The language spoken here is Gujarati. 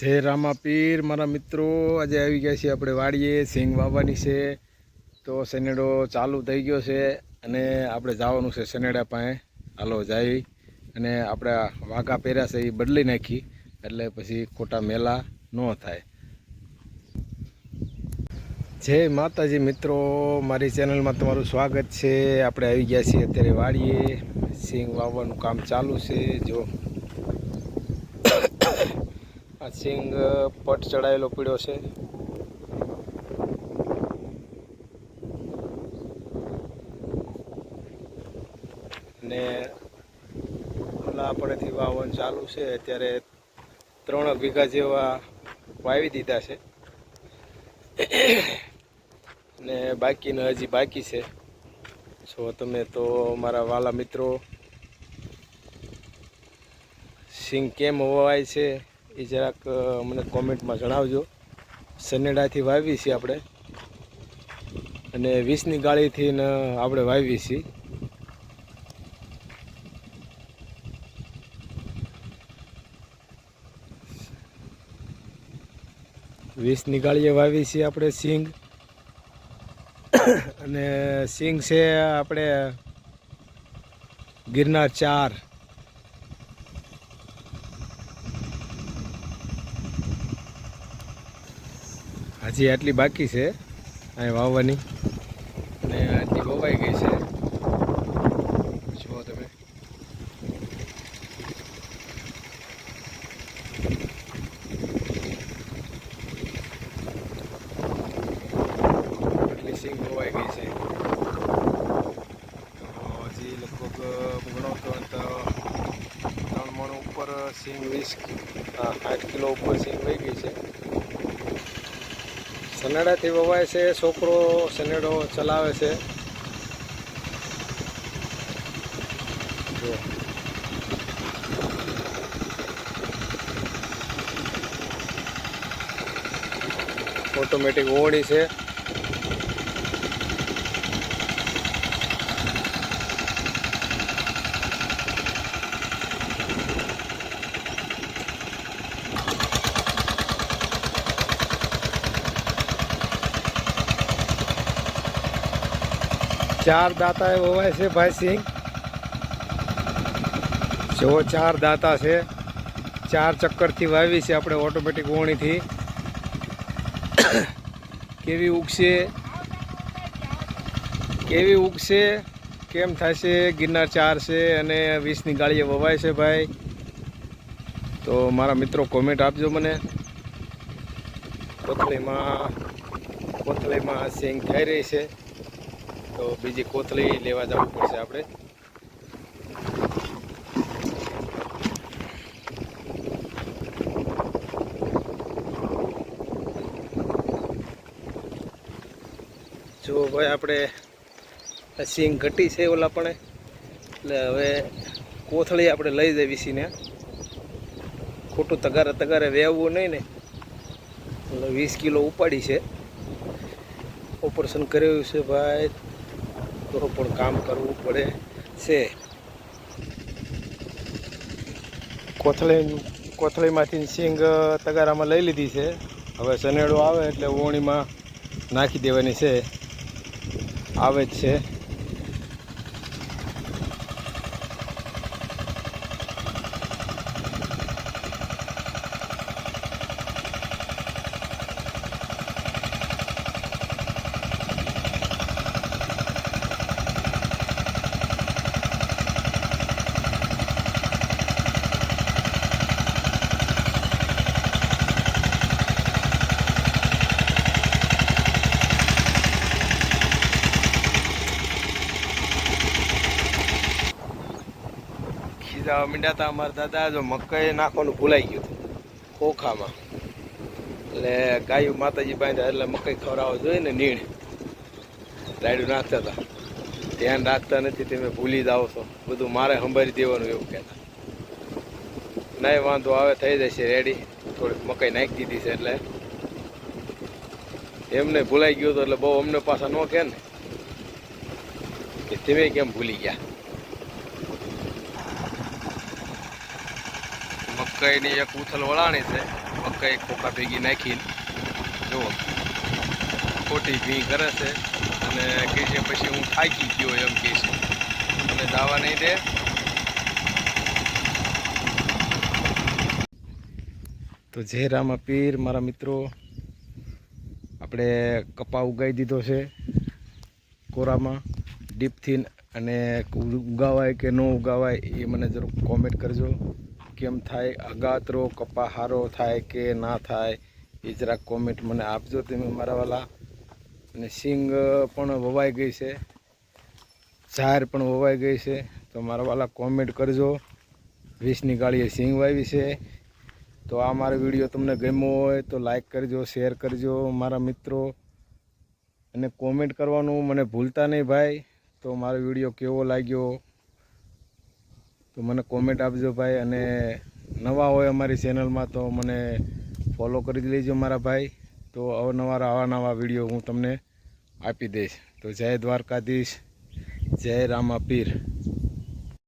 જય રામા પીર મારા મિત્રો. આજે આવી ગયા છીએ આપણે વાડીએ. સિંગ વાવવાની છે. તો શનેડો ચાલુ થઈ ગયો છે અને આપણે જવાનું છે શનેડા પાસે. હાલો, જાય. અને આપણે વાઘા પહેર્યા છે, એ બદલી નાખી. એટલે પછી ખોટા મેલા ન થાય. જય માતાજી મિત્રો. મારી ચેનલમાં તમારું સ્વાગત છે. આપણે આવી ગયા છીએ અત્યારે વાડીએ. સિંગ વાવવાનું કામ ચાલુ છે. જો આ સિંગ પટ ચડાયેલો પીડ્યો છે. ને ઓલા આપણેથી વાવન ચાલુ છે. અત્યારે ત્રણ વીઘા જેવા વાવી દીધા છે. ને બાકીને હજી બાકી છે. જો તમે તો મારા વાલા મિત્રો, સિંગ કેમ વવાય છે? એ જરાક મને કોમેન્ટમાં જણાવજો. સનેડાથી વાવી છીએ આપણે. અને વીસની ગાળીથી આપણે વાવી છીએ. વીસની ગાળીએ વાવી છીએ આપણે સિંગ. અને સિંગ છે આપણે ગિરનાર ચાર. હજી આટલી બાકી છે, અહીં વાવવાની. અને આટલી વવાઈ ગઈ છે. જુઓ તમે. આટલી સિંગ વવાઈ ગઈ છે. હજી લગભગ ગણો તો ત્રણ મણ ઉપર સિંગ વીસ, આઠ કિલો ઉપર સિંગ વહી ગઈ છે. સનેડાથી વવાય છે છોકરો સનેડો ચલાવે છે. ઓટોમેટિક ઓળી છે. ચાર દાતાએ વવાય છે ભાઈ સિંહ. જો ચાર દાતા છે, ચાર ચક્કરથી વાવી છે આપણે ઓટોમેટિક ઓણીથી કેવી ઉગશે? કેવી ઉગશે? કેમ થશે ગિરનાર ચાર છે અને વીસની ગાળીએ વવાય છે ભાઈ. તો મારા મિત્રો કોમેન્ટ આપજો મને. કોથળીમાં કોથળીમાં સિંગ થઈ રહી છે. તો બીજી કોથળી લેવા જવું પડશે આપણે. જો ભાઈ આપણે સિંગ ઘટી છે ઓલા પણ, એટલે હવે કોથળી આપણે લઈ જઈએ વીસીને ખોટું તગારે તગારે વેવવું નહીં ને. એટલે વીસ કિલો ઉપાડી છે. ઓપરેશન કર્યું છે ભાઈ. તો પણ કામ કરવું પડે છે. કોથળી કોથળીમાંથી સિંગ તગારામાં લઈ લીધી છે. હવે સનેડો આવે એટલે ઓણીમાં નાખી દેવાની છે. આવે જ છે. ખીજાવા માંડ્યા હતા અમારા દાદા, જો મકાઈ નાખવાનું ભૂલાઈ ગયું ખોખામાં. એટલે ગાયું માતાજી બાંધ્યા, એટલે મકાઈ ખવડાવવા જોઈએ ને નીણ. રાયડું નાખતા હતા ધ્યાન રાખતા નથી, તમે ભૂલી જાઓ છો. બધું મારે સંભાળી દેવાનું એવું કહેતા. નહીં વાંધો આવે, થઈ જશે રેડી થોડીક મકાઈ નાખી દીધી છે, એટલે. એમને ભૂલાઈ ગયું હતું, એટલે બહુ અમને પાછા ન કહે ને. કે તમે કેમ ભૂલી ગયા? મકાઈની એક ઉથલ વળાણી છે. મકાઈ ખોખા ભેગી નાખીને જુઓ. ખોટી ભી કરે છે અને કહે છે પછી હું થાકી ગયો એમ કહે છે. અને દાવા નહીં દે. તો જય રામા પીર, મારા મિત્રો. આપણે કપા ઉગાઈ દીધો છે કોરામાં. ડીપથીન અને ઉગાવાય કે ન ઉગાવાય એ મને જરૂર કોમેન્ટ કરજો. કેમ થાય અગાતરો કપા હારો થાય કે ના થાય, એ જરા કોમેન્ટ મને આપજો તમે મારા વાલા. અને સિંગ પણ વવાઈ ગઈ છે. ઝાર પણ વવાઈ ગઈ છે. તો મારા વાલા કોમેન્ટ કરજો. વીસની ગાળીએ સિંગ વાવી છે. તો આ મારો વીડિયો તમને ગમ્યો હોય તો લાઈક કરજો શેર કરજો મારા મિત્રો. અને કોમેન્ટ કરવાનું મને ભૂલતા નહીં ભાઈ. તો મારો વીડિયો કેવો લાગ્યો? તો મને કોમેન્ટ આપજો ભાઈ અને નવા હોય અમારી ચેનલમાં તો મને ફોલો કરી લેજો મારા ભાઈ. તો અવનવાર આવા નવા વીડિયો હું તમને આપી દઈશ. તો જય દ્વારકાધીશ, જય રામા પીર